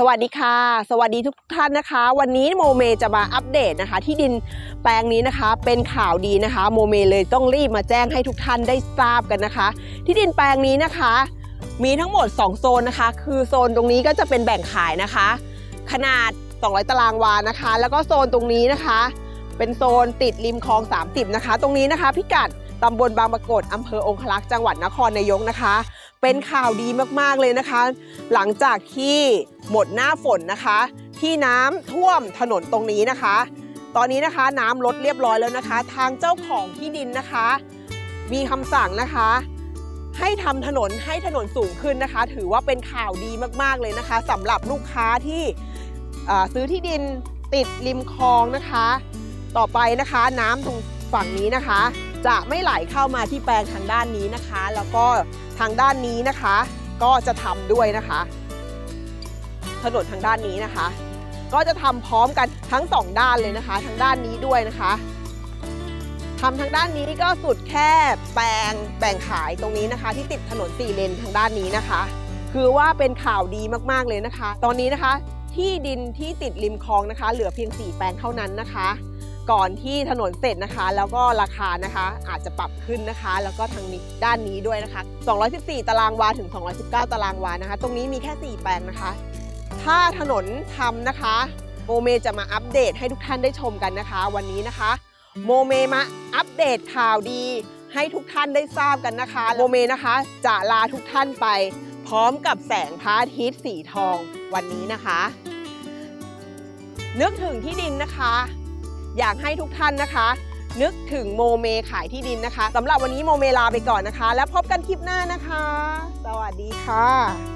สวัสดีค่ะ สวัสดีทุกท่านนะคะ วันนี้โมเมจะมาอัปเดตนะคะ ที่ดินแปลงนี้นะคะเป็นข่าวดีนะคะ โมเมเลยต้องรีบมาแจ้งให้ทุกท่านได้ทราบกันนะคะ ที่ดินแปลงนี้นะคะ มีทั้งหมด 2 โซนนะคะ คือโซนตรงนี้ก็จะเป็นแบ่งขายนะคะ ขนาด 200 ตารางวานะคะ แล้วก็โซนตรงนี้นะคะ เป็นโซนติดริมคลอง 30 นะคะ ตรงนี้นะคะ พิกัดตำบลบางปรากฏอำเภอองคลักษ์จังหวัดนครนายกนะคะ เป็นข่าวดีมากๆเลยนะคะ หลังจากที่หมดหน้าฝนนะคะ ที่น้ำท่วมถนนตรงนี้นะคะ ตอนนี้นะคะน้ำลดเรียบร้อยแล้วนะคะ ทางเจ้าของที่ดินนะคะ มีคำสั่งนะคะ ให้ทำถนนให้ถนนสูงขึ้นนะคะ ถือว่าเป็นข่าวดีมากๆเลยนะคะสำหรับลูกค้าที่ซื้อที่ดินติดริมคลองนะคะ ต่อไปนะคะน้ำตรงฝั่งนี้นะคะ จะไม่ไหลเข้ามาที่แปลงทางด้านนี้นะคะ แล้วก็ ทางด้านนี้นะคะ ก็จะทำด้วยนะคะ ถนนทางด้านนี้นะคะ ก็จะทำพร้อมกันทั้งสองด้านเลยนะคะ ทางด้านนี้ด้วยนะคะทำทางด้านนี้ก็สุดแค่แปลงแบ่งขายตรงนี้นะคะ ที่ติดถนนสี่เลนทางด้านนี้นะคะ คือว่าเป็นข่าวดีมากๆเลยนะคะ ตอนนี้นะคะ ที่ดินที่ติดริมคลองนะคะ เหลือเพียง 4 แปลงเท่านั้นนะคะ ก่อนที่ถนนเสร็จนะคะ แล้วก็ราคานะคะอาจจะปรับขึ้นนะคะ แล้วก็ทางนี้ด้านนี้ด้วยนะคะ 214 ตารางวาถึง 219 ตารางวานะคะ ตรงนี้มีแค่ 4 แปลงนะคะ ถ้าถนนทำนะคะโมเมจะมาอัปเดตให้ทุกท่านได้ชมกันนะคะ วันนี้นะคะ โมเมมาอัปเดตข่าวดี ให้ทุกท่านได้ทราบกันนะคะโมเมนะคะ จะลาทุกท่านไป พร้อมกับแสงพระอาทิตย์สีทองวันนี้นะคะ นึกถึงที่ดินนะคะ อยากให้ทุกท่านนะคะ นึกถึงโมเมขายที่ดินนะคะสำหรับวันนี้โมเมลาไปก่อนนะคะ แล้วพบกันคลิปหน้านะคะ สวัสดีค่ะ